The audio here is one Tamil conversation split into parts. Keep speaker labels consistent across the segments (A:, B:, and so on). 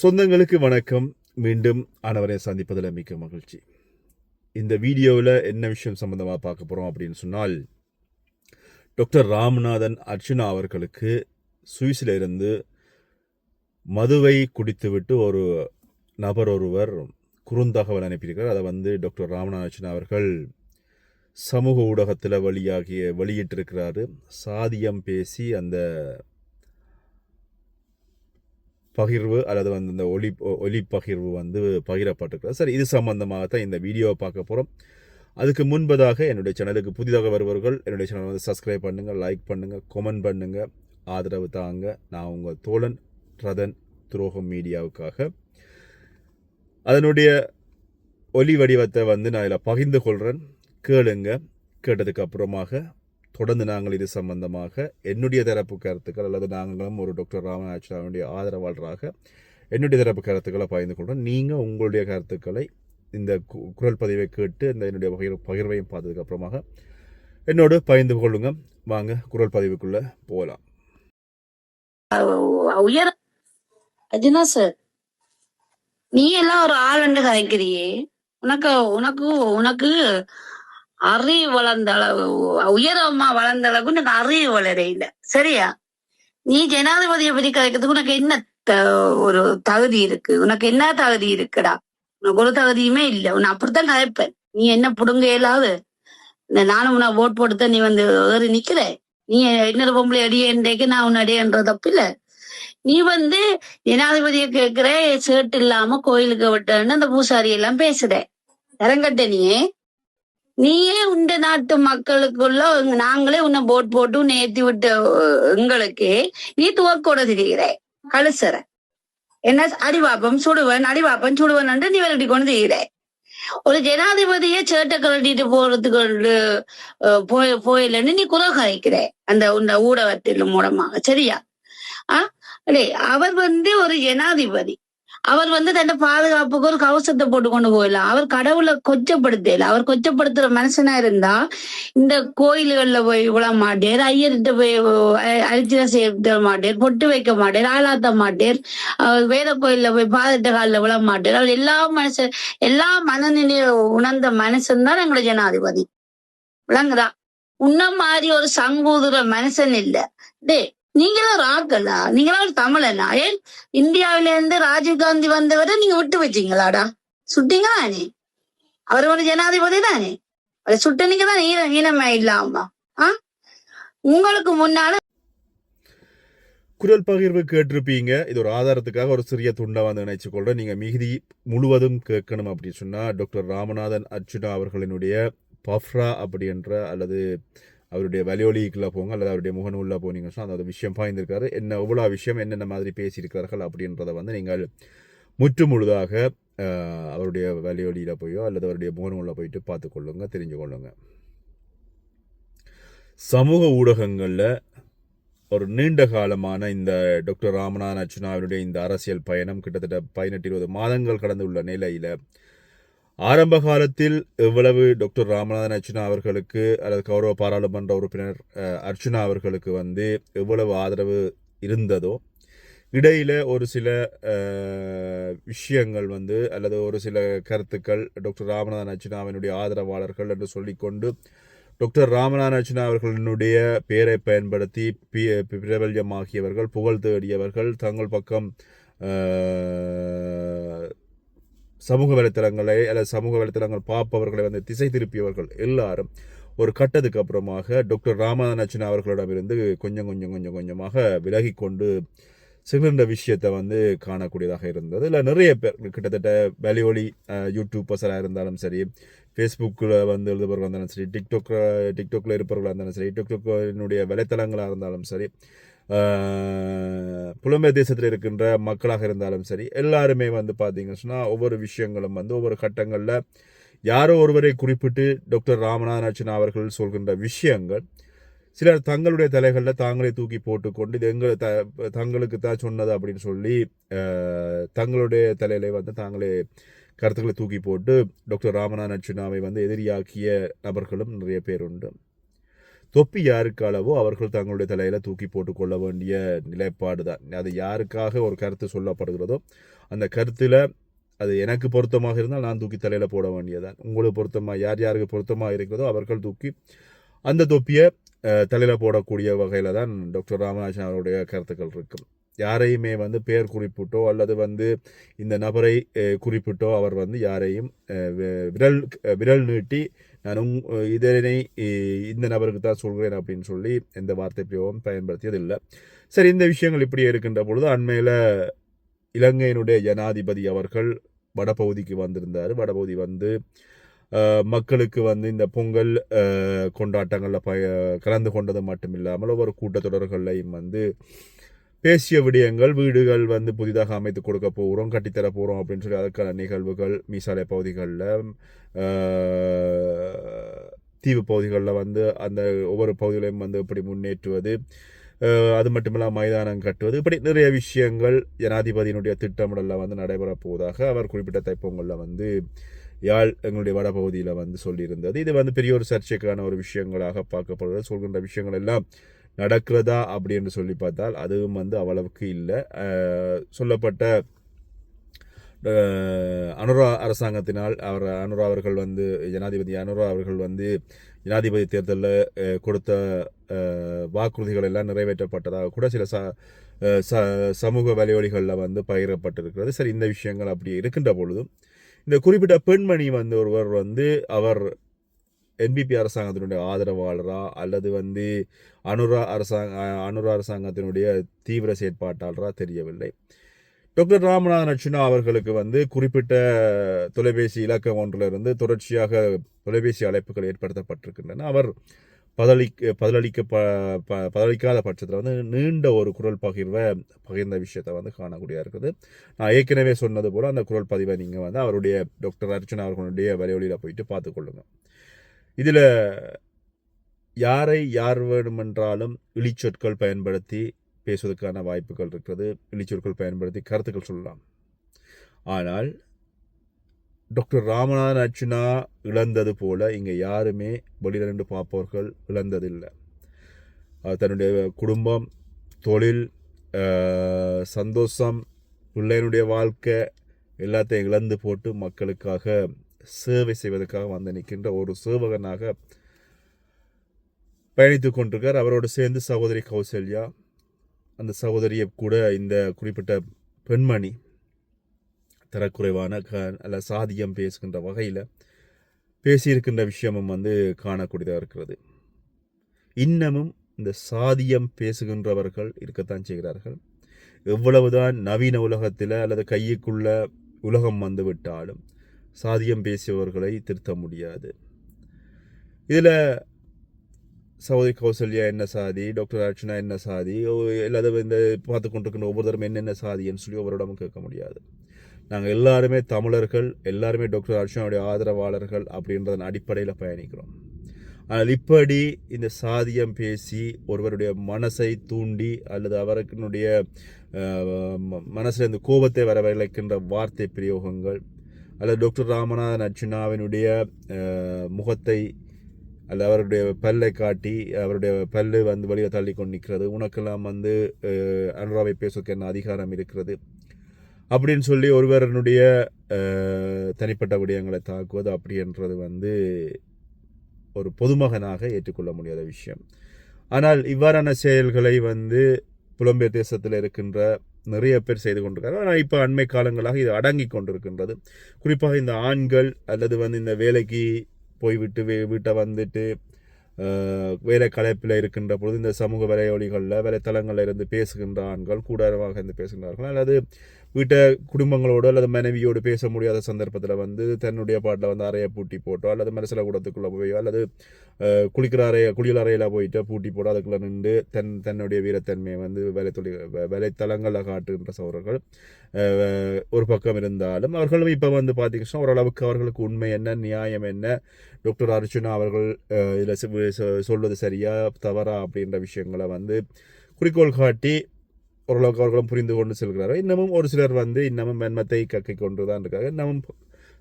A: சொந்தங்களுக்கு வணக்கம். மீண்டும் ஆனவரை சந்திப்பதில் மிக்க மகிழ்ச்சி. இந்த வீடியோவில் என்ன விஷயம் சம்பந்தமாக பார்க்க போகிறோம் அப்படின்னு சொன்னால் டாக்டர் ராமநாதன் அர்ச்சுனா அவர்களுக்கு சுவிஸில் இருந்து மதுவை குடித்துவிட்டு ஒரு நபர் ஒருவர் குறுந்தகவல் அனுப்பியிருக்கிறார். அதை வந்து டாக்டர் ராமநாதன் அர்ச்சுனா அவர்கள் சமூக ஊடகத்தில் வழியாகிய வெளியிட்டிருக்கிறாரு. சாதியம் பேசி அந்த பகிர்வு அல்லது வந்து இந்த ஒலி ஒலி பகிர்வு வந்து பகிரப்பட்டிருக்கிறது. சரி இது சம்பந்தமாக தான் இந்த வீடியோவை பார்க்க போகிறோம் அதுக்கு முன்பதாக என்னுடைய சேனலுக்கு புதிதாக வருபவர்கள் என்னுடைய சேனலை வந்து சப்ஸ்கிரைப் பண்ணுங்கள் லைக் பண்ணுங்கள் கமெண்ட் பண்ணுங்கள் ஆதரவு தாங்க. நான் உங்கள் தோழன் ரதன் துரோகம் மீடியாவுக்காக. அதனுடைய ஒலி வடிவத்தை வந்து நான் இதில் பகிர்ந்து கொள்கிறேன் கேளுங்க. கேட்டதுக்கு அப்புறமாக தொடர்ந்து நாங்கள் இது சம்பந்தமாக என்னுடைய தரப்பு கருத்துக்கள் அல்லது நாங்களும் ஒரு டாக்டர் ராமநாச்சாரனுடைய ஆதரவாளராக என்னுடைய தரப்பு கருத்துக்களை பகிர்ந்து கொள்கிறோம். நீங்கள் உங்களுடைய கருத்துக்களை இந்த கு- குரல் பதிவை கேட்டு இந்த என்னுடைய பகிர் பகிர்வையும் பார்த்ததுக்கப்புறமாக என்னோடு பகிர்ந்து கொள்ளுங்க. வாங்க குரல் பதிவுக்குள்ளே போகலாம்.
B: உயர் அஜினா சார் நீ எல்லாம் ஒரு ஆளுண்டு கதைக்கிறியே. உனக்கு உனக்கு உனக்கு அறிவு வளர்ந்த அளவு உயரமா வளர்ந்த அளவுக்கு உனக்கு அறிவு வளர இல்ல. சரியா? நீ ஜனாதிபதியை பத்தி கதைக்கிறதுக்கு உனக்கு என்ன த- ஒரு தகுதி இருக்கு? உனக்கு என்ன தகுதி இருக்குடா? உனக்கு ஒரு தகுதியுமே இல்ல. உன்னை அப்படித்தான் கதைப்பேன் நீ என்ன புடுங்க இயலாது இந்த நானும் உன்னை ஓட் போட்டு நீ வந்து ஏறி நிக்கிற. நீ இன்னொரு பொம்பளை அடியேன்றைக்கு நான் உன்னை அடியன்ற தப்பு இல்ல. நீ வந்து ஜனாதிபதியை கேட்கிற சேட்டு இல்லாம கோயிலுக்கு விட்டேன்னு அந்த பூசாரி எல்லாம் பேசுற. இறங்கட்ட நீ நீயே உண்ட நாட்டு மக்களுக்குள்ள நாங்களே உன்னை போட் போட்டு நேர்த்தி ஏத்தி விட்ட எங்களுக்கு நீ துவக்கோட திரிகிற கழுசற. என்ன அடிவாப்பம் சுடுவன் அடிவாப்பம் சுடுவன் நீ விரட்டி கொண்டு திரிகிற ஒரு ஜனாதிபதியே சேட்டை கழட்டிட்டு போறதுக்கு போய் போயிலன்னு நீ குறை கழிக்கிற அந்த உண்ட ஊடகத்தின் மூலமாக. சரியா? ஆஹ் அடே அவர் வந்து ஒரு ஜனாதிபதி. அவர் வந்து தன்னை பாதுகாப்புக்கு ஒரு கவசத்தை போட்டு கொண்டு போயிடலாம் அவர் கடவுளை கொச்சப்படுத்தல. அவர் கொச்சப்படுத்துற மனுஷனா இருந்தா இந்த கோயில்கள்ல போய் விழ மாட்டேர். ஐயர்கிட்ட போய் அரிச்சனை செய்ய மாட்டேர். பொட்டு வைக்க மாட்டேர். ஆளாத்த மாட்டேர். அவர் வேத கோயில்ல போய் பாதட்ட காலில் விழ மாட்டேர். அவர் எல்லா மனுஷன் எல்லா மனநிலையை உணர்ந்த மனுஷன் தான் எங்களோட ஜனாதிபதி. விளங்குதா? உன்ன மாதிரி ஒரு சங்கூதுற மனுஷன் இல்ல. டே நீங்களும் ராக்கலா நீங்களும் தமிழனா? ஏன் இந்தியாவில இருந்து ராஜீவ் காந்தி வந்தவரை நீங்க விட்டு வச்சீங்களாடா சுட்டீங்களா நீ? அவர் ஒரு ஜனாதிபதி தானே? அவரை சுட்ட நீங்க தான் ஈன ஈனமே இல்லாமா ஆ? உங்களுக்கு முன்னால
A: குரல் பகிர்வு கேட்டிருப்பீங்க. இது ஒரு ஆதாரத்துக்காக ஒரு சிறிய துண்டை வந்து நினைச்சு கொள்றேன். நீங்கள் மிகுதி முழுவதும் கேட்கணும் அப்படின்னு சொன்னால் டாக்டர் ராமநாதன் அர்ஜுனா அவர்களினுடைய பஃப்ரா அப்படின்ற அல்லது அவருடைய வலியொலிக்குள்ளே போங்க அல்லது அவருடைய முகநூலில் போனீங்கன்னா அந்த விஷயம் பாய்ந்திருக்காரு. என்ன எவ்வளோ விஷயம் என்னென்ன மாதிரி பேசியிருக்கிறார்கள் அப்படின்றத வந்து நீங்கள் முற்று முழுதாக அவருடைய வலியொலியில் போயோ அல்லது அவருடைய முகநூலில் போயிட்டு பார்த்துக்கொள்ளுங்க தெரிஞ்சு கொள்ளுங்க. சமூக ஊடகங்களில் ஒரு நீண்ட காலமான இந்த டாக்டர் ராமநாதன் அர்ச்சுனாவினுடைய இந்த அரசியல் பயணம் கிட்டத்தட்ட பதினெட்டு இருபது மாதங்கள் கடந்து உள்ள நிலையில் ஆரம்ப காலத்தில் எவ்வளவு டாக்டர் ராமநாதன் அர்ச்சுனா அவர்களுக்கு அல்லது கௌரவ பாராளுமன்ற உறுப்பினர் அர்ச்சுனா அவர்களுக்கு வந்து எவ்வளவு ஆதரவு இருந்ததோ இடையில் ஒரு சில விஷயங்கள் வந்து அல்லது ஒரு சில கருத்துக்கள் டாக்டர் ராமநாதன் அர்ச்சுனாவினுடைய ஆதரவாளர்கள் என்று சொல்லிக்கொண்டு டாக்டர் ராமநாதன் அர்ச்சுனா அவர்களினுடைய பெயரை பயன்படுத்தி பி- பிரபல்யமாகியவர்கள் புகழ் தேடியவர்கள் தங்கள் பக்கம் சமூக வலைத்தளங்களை அல்லது சமூக வலைத்தளங்கள் பார்ப்பவர்களை வந்து திசை திருப்பியவர்கள் எல்லாரும் ஒரு கட்டத்துக்கு அப்புறமாக டாக்டர் ராமநாதன் அவர்களிடமிருந்து கொஞ்சம் கொஞ்சம் கொஞ்சம் கொஞ்சமாக விலகி கொண்டு சிகின்ற விஷயத்தை வந்து காணக்கூடியதாக இருந்தது. இல்லை நிறைய பேர் கிட்டத்தட்ட வேலையொலி யூடியூபர்ஸராக இருந்தாலும் சரி ஃபேஸ்புக்கில் வந்து எழுதுபவர்களாக இருந்தாலும் சரி டிக்டாக் டிக்டாக்ல இருப்பவர்களாக இருந்தாலும் சரி டிக்டாக்னுடைய வலைத்தளங்களாக இருந்தாலும் சரி புலம்பெயர் தேசத்தில் இருக்கின்ற மக்களாக இருந்தாலும் சரி எல்லாருமே வந்து பார்த்தீங்கன்னு சொன்னால் ஒவ்வொரு விஷயங்களும் வந்து ஒவ்வொரு கட்டங்களில் யாரோ ஒருவரை குறிப்பிட்டு டாக்டர் ராமநாதன் அர்ச்சனா அவர்கள் சொல்கின்ற விஷயங்கள் சிலர் தங்களுடைய தலைகளில் தாங்களே தூக்கி போட்டுக்கொண்டு இது எங்கள் த தங்களுக்கு தான் சொன்னது அப்படின்னு சொல்லி தங்களுடைய தலையில வந்து தாங்களே கருத்துக்களை தூக்கி போட்டு டாக்டர் ராமநாதன் அர்ச்சுனாவை வந்து எதிரியாக்கிய நபர்களும் நிறைய பேர் உண்டு. தொப்பி யாருக்கு அளவோ அவர்கள் தங்களுடைய தலையில தூக்கி போட்டுக்கொள்ள வேண்டிய நிலைப்பாடு தான். அது யாருக்காக ஒரு கருத்து சொல்லப்படுகிறதோ அந்த கருத்துல அது எனக்கு பொருத்தமாக இருந்தால் நான் தூக்கி தலையில போட வேண்டியதான் உங்களுக்கு பொருத்தமா யார் யாருக்கு பொருத்தமாக இருக்கிறதோ அவர்கள் தூக்கி அந்த தொப்பியை தலையில் தலையில போடக்கூடிய வகையில தான் டாக்டர் ராமநாதன் அவருடைய கருத்துக்கள் இருக்கும். யாரையுமே வந்து பெயர் குறிப்பிட்டோ அல்லது வந்து இந்த நபரை குறிப்பிட்டோ அவர் வந்து யாரையும் விரல் விரல் நீட்டி நான் இதனை இந்த நபருக்கு தான் சொல்கிறேன் அப்படின்னு சொல்லி எந்த வார்த்தை பிரயோகம் பயன்படுத்தியதில்லை. சரி இந்த விஷயங்கள் இப்படி இருக்கின்ற பொழுது அண்மையில் இலங்கையினுடைய ஜனாதிபதி அவர்கள் வடபகுதிக்கு வந்திருந்தார். வடபகுதி வந்து மக்களுக்கு வந்து இந்த பொங்கல் கொண்டாட்டங்களில் ப கலந்து கொண்டது மட்டும் இல்லாமல் ஒவ்வொரு கூட்டத்தொடர்களையும் வந்து பேசிய விடயங்கள் வீடுகள் வந்து புதிதாக அமைத்து கொடுக்க போகிறோம் கட்டித்தர போகிறோம் அப்படின்னு சொல்லி அதற்கான நிகழ்வுகள் மீசாலை பகுதிகளில் தீவு பகுதிகளில் வந்து அந்த ஒவ்வொரு பகுதிகளையும் வந்து இப்படி முன்னேற்றுவது அது மட்டுமில்லாமல் மைதானம் கட்டுவது இப்படி நிறைய விஷயங்கள் ஜனாதிபதியினுடைய திட்டமிடலில் வந்து நடைபெறப் போவதாக அவர் குறிப்பிட்ட தைப்பொங்கலில் வந்து யாழ் எங்களுடைய வடபகுதியில் வந்து சொல்லியிருந்தது. இது வந்து பெரிய ஒரு சர்ச்சைக்கான ஒரு விஷயங்களாக பார்க்கப்படுகிறது. சொல்கின்ற விஷயங்கள் எல்லாம் நடக்கிறதா அப்படி என்று சொல்லி பார்த்தால் அதுவும் வந்து அவ்வளவுக்கு இல்லை. சொல்லப்பட்ட அனுரா அரசாங்கத்தினால் அவர் அனுரா அவர்கள் வந்து ஜனாதிபதி அனுரா அவர்கள் வந்து ஜனாதிபதி தேர்தலில் கொடுத்த வாக்குறுதிகள் எல்லாம் நிறைவேற்றப்பட்டதாக கூட சில ச ச சமூக வலைவழிகளில் வந்து பகிரப்பட்டிருக்கிறது. சரி இந்த விஷயங்கள் அப்படி இருக்கின்ற பொழுதும் இந்த குறிப்பிட்ட பெண்மணி வந்து ஒருவர் வந்து அவர் என்பிபி அரசாங்கத்தினுடைய ஆதரவாளரா அல்லது வந்து அனுரா அரசாங்க அனுரா அரசாங்கத்தினுடைய தீவிர செயற்பாட்டாளரா தெரியவில்லை. டாக்டர் ராமநாதன் அர்ச்சுனா அவர்களுக்கு வந்து குறிப்பிட்ட தொலைபேசி இலக்கம் ஒன்றிலிருந்து தொடர்ச்சியாக தொலைபேசி அழைப்புகள் ஏற்படுத்தப்பட்டிருக்கின்றன. அவர் பதிலளிக்க பதிலளிக்க ப ப- பதிலளிக்காத பட்சத்தில் வந்து நீண்ட ஒரு குரல் பகிர்வை பகிர்ந்த விஷயத்தை வந்து காணக்கூடியதாக இருக்குது. நான் ஏற்கனவே சொன்னது போல் அந்த குரல் பதிவை நீங்கள் வந்து அவருடைய டாக்டர் அர்ச்சனா அவர்களுடைய வலைவழியில் போயிட்டு பார்த்துக்கொள்ளுங்க. இதில் யாரை யார் வேண்டுமென்றாலும் இழிச்சொற்கள் பயன்படுத்தி பேசுவதற்கான வாய்ப்புகள் இருக்கிறது. இழிச்சொற்கள் பயன்படுத்தி கருத்துக்கள் சொல்லலாம். ஆனால் டாக்டர் ராமநாதன் அர்ச்சுனா இழந்தது போல இங்கே யாருமே வெளியில் நின்று பார்ப்பவர்கள் இழந்ததில்லை. தன்னுடைய குடும்பம் தொழில் சந்தோஷம் பிள்ளையினுடைய வாழ்க்கை எல்லாத்தையும் இழந்து போட்டு மக்களுக்காக சேவை செய்வதற்காக வந்து நிற்கின்ற ஒரு சேவகனாக பயணித்துக் கொண்டிருக்கார். அவரோடு சேர்ந்து சகோதரி கௌசல்யா அந்த சகோதரியை கூட இந்த குறிப்பிட்ட பெண்மணி தரக்குறைவான க அல்ல சாதியம் பேசுகின்ற வகையில் பேசியிருக்கின்ற விஷயமும் வந்து காணக்கூடியதாக இருக்கிறது. இன்னமும் இந்த சாதியம் பேசுகின்றவர்கள் இருக்கத்தான் செய்கிறார்கள். எவ்வளவுதான் நவீன உலகத்தில் அல்லது கையுக்குள்ள உலகம் வந்து விட்டாலும் சாதியம் பேசியவர்களை திருத்த முடியாது. இதில் சௌதி கௌசல்யா என்ன சாதி டாக்டர் அர்ச்சனா என்ன சாதி இல்லாத இந்த பார்த்து கொண்டிருக்கின்ற ஒவ்வொருத்தரும் என்னென்ன சாதின்னு சொல்லி ஒவ்வொருடமும் கேட்க முடியாது. நாங்கள் எல்லாருமே தமிழர்கள் எல்லாருமே டாக்டர் அர்ச்சனாவுடைய ஆதரவாளர்கள் அப்படின்றதன் அடிப்படையில் பயணிக்கிறோம். ஆனால் இப்படி இந்த சாதியம் பேசி ஒருவருடைய மனசை தூண்டி அல்லது அவருக்குனுடைய மனசில் இந்த கோபத்தை வரவழைக்கின்ற வார்த்தை பிரயோகங்கள் அல்லது டாக்டர் ராமநாதன் அர்ச்சுனாவினுடைய முகத்தை அல்ல அவருடைய பல்லை காட்டி அவருடைய பல்லு வந்து வழியை தள்ளி கொண்டு நிற்கிறது. உனக்கெல்லாம் வந்து அனுராவை பேசுவதற்கு என்ன அதிகாரம் இருக்கிறது? அப்படின்னு சொல்லி ஒருவரனுடைய தனிப்பட்ட விடயங்களை தாக்குவது அப்படின்றது வந்து ஒரு பொதுமகனாக ஏற்றுக்கொள்ள முடியாத விஷயம். ஆனால் இவ்வாறான செயல்களை வந்து புலம்பெயர் தேசத்தில் இருக்கின்ற நிறைய பேர் செய்து கொண்டிருக்காங்க. ஆனால் இப்போ அண்மை காலங்களாக இது அடங்கி கொண்டிருக்கின்றது. குறிப்பாக இந்த ஆண்கள் அல்லது வந்து இந்த வேலைக்கு போய்விட்டு வீ வீட்டை வந்துட்டு வேலை கலைப்பில் இருக்கின்ற பொழுது இந்த சமூக வலையொலிகளில் வலைத்தளங்களில் இருந்து பேசுகின்ற ஆண்கள் கூடாரமாக இருந்து பேசுகின்றார்கள். அல்லது வீட்டை குடும்பங்களோடு அல்லது மனைவியோடு பேச முடியாத சந்தர்ப்பத்தில் வந்து தன்னுடைய பாட்டில் வந்து அறையை பூட்டி போட்டோ அல்லது மனசில் கூடத்துக்குள்ளே போயோ அல்லது குளிக்கிற அறைய குளியல் அறையில் போயிட்டு பூட்டி போட்டோ அதுக்குள்ளே நின்று தன் தன்னுடைய வீரத்தன்மையை வந்து வேலை தொழில் வேலைத்தளங்களில் காட்டுகின்ற சோழர்கள் ஒரு பக்கம் இருந்தாலும் அவர்களும் இப்போ வந்து பார்த்தீங்கன்னா ஓரளவுக்கு அவர்களுக்கு உண்மை என்ன நியாயம் என்ன டாக்டர் அர்ஜுனா அவர்கள் இதில் சொல்வது சரியா தவறா அப்படின்ற விஷயங்களை வந்து குறிக்கோள் காட்டி ஓரளவுக்கு அவர்களும் புரிந்து கொண்டு செல்கிறார்கள். இன்னமும் ஒரு சிலர் வந்து இன்னமும் மென்மத்தை கக்கி கொண்டு தான் இருக்காங்க. இன்னமும்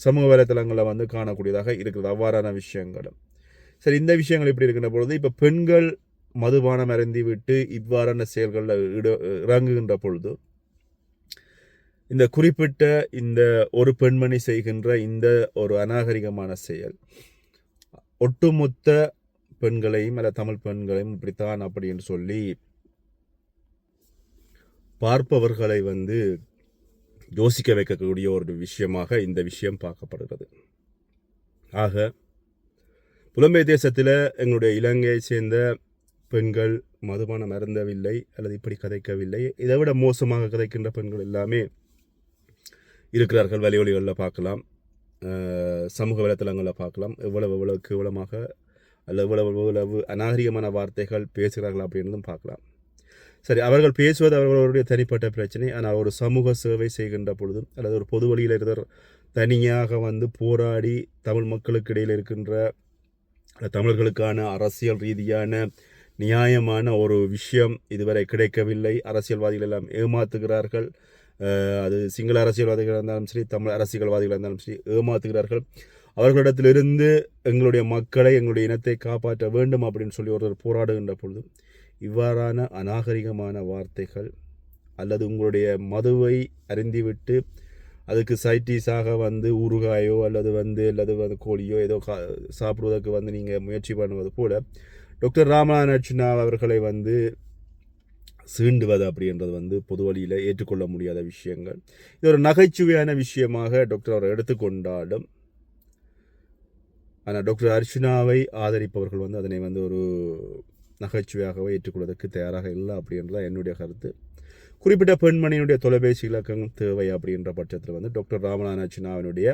A: சமூக வலைத்தளங்களில் வந்து காணக்கூடியதாக இருக்கிறது. அவ்வாறான விஷயங்களும். சரி இந்த விஷயங்கள் இப்படி இருக்கின்ற பொழுது இப்போ பெண்கள் மதுபானம் அருந்தி விட்டு இவ்வாறான செயல்களில் இட இறங்குகின்ற பொழுது இந்த குறிப்பிட்ட இந்த ஒரு பெண்மணி செய்கின்ற இந்த ஒரு அநாகரிகமான செயல் ஒட்டுமொத்த பெண்களையும் அல்ல தமிழ் பெண்களையும் இப்படித்தான் அப்படின்னு சொல்லி பார்ப்பவர்களை வந்து யோசிக்க வைக்கக்கூடிய ஒரு விஷயமாக இந்த விஷயம் பார்க்கப்படுகிறது. ஆக புலம்பெயர் தேசத்தில் எங்களுடைய இலங்கையை சேர்ந்த பெண்கள் மதுபானம் அருந்தவில்லை அல்லது இப்படி கதைக்கவில்லை. இதை விட மோசமாக கதைக்கின்ற பெண்கள் எல்லாமே இருக்கிறார்கள். வலியொலிகளில் பார்க்கலாம். சமூக வலைத்தளங்களில் பார்க்கலாம். எவ்வளவு எவ்வளவு கேவலமாக அல்ல எவ்வளவு எவ்வளவு அநாகரிகமான வார்த்தைகள் பேசுகிறார்கள் அப்படின்றதும் பார்க்கலாம். சரி அவர்கள் பேசுவது அவர்களுடைய தனிப்பட்ட பிரச்சனை. ஆனால் ஒரு சமூக சேவை செய்கின்ற பொழுதும் அல்லது ஒரு பொது வழியில் இருக்கிற தனியாக வந்து போராடி தமிழ் மக்களுக்கு இடையில் இருக்கின்ற தமிழர்களுக்கான அரசியல் ரீதியான நியாயமான ஒரு விஷயம் இதுவரை கிடைக்கவில்லை. அரசியல்வாதிகள் எல்லாம் ஏமாத்துகிறார்கள். அது சிங்கள அரசியல்வாதிகள் இருந்தாலும் சரி தமிழ் அரசியல்வாதிகள் இருந்தாலும் சரி ஏமாத்துகிறார்கள். அவர்களிடத்திலிருந்து எங்களுடைய மக்களை எங்களுடைய இனத்தை காப்பாற்ற வேண்டும் அப்படின்னு சொல்லி ஒருத்தர் போராடுகின்ற பொழுது இவ்வாறான அநாகரிகமான வார்த்தைகள் அல்லது உங்களுடைய மதுவை அறிந்துவிட்டு அதுக்கு சைட்டிஸாக வந்து ஊறுகாயோ அல்லது வந்து அல்லது வந்து கோழியோ ஏதோ கா சாப்பிடுவதற்கு வந்து நீங்கள் முயற்சி பண்ணுவது போல டாக்டர் ராமநாதன் அவர்களை வந்து சீண்டுவது அப்படின்றது வந்து பொது வழியில் ஏற்றுக்கொள்ள முடியாத விஷயங்கள். இது ஒரு நகைச்சுவையான விஷயமாக டாக்டர் அவர் எடுத்துக்கொண்டாலும் ஆனால் டாக்டர் அர்ச்சனாவை ஆதரிப்பவர்கள் வந்து அதனை வந்து ஒரு நகைச்சுவையாகவே ஏற்றுக்கொள்வதற்கு தயாராக இல்லை அப்படின்றதான் என்னுடைய கருத்து. குறிப்பிட்ட பெண்மணியினுடைய தொலைபேசி இலக்கம் தேவை அப்படின்ற பட்சத்தில் வந்து டாக்டர் ராமநாதன் அர்ச்சனாவினுடைய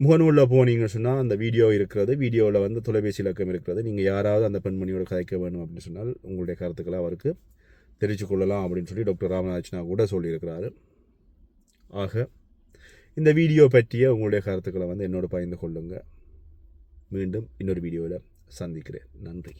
A: முகநூலில் போனீங்கன்னு சொன்னால் அந்த வீடியோ இருக்கிறது வீடியோவில் வந்து தொலைபேசி இலக்கம் இருக்கிறது. நீங்கள் யாராவது அந்த பெண்மணியோட கதைக்க வேணும் அப்படின்னு சொன்னால் உங்களுடைய கருத்துக்களை அவருக்கு தெரிவித்துக் கொள்ளலாம் அப்படின்னு சொல்லி டாக்டர் ராமநாதனா கூட சொல்லியிருக்கிறாரு. ஆக இந்த வீடியோ பற்றிய உங்களுடைய கருத்துக்களை வந்து என்னோட பகிர்ந்து கொள்ளுங்கள் மீண்டும் இன்னொரு வீடியோவில் சந்திக்கிறேன். நன்றி.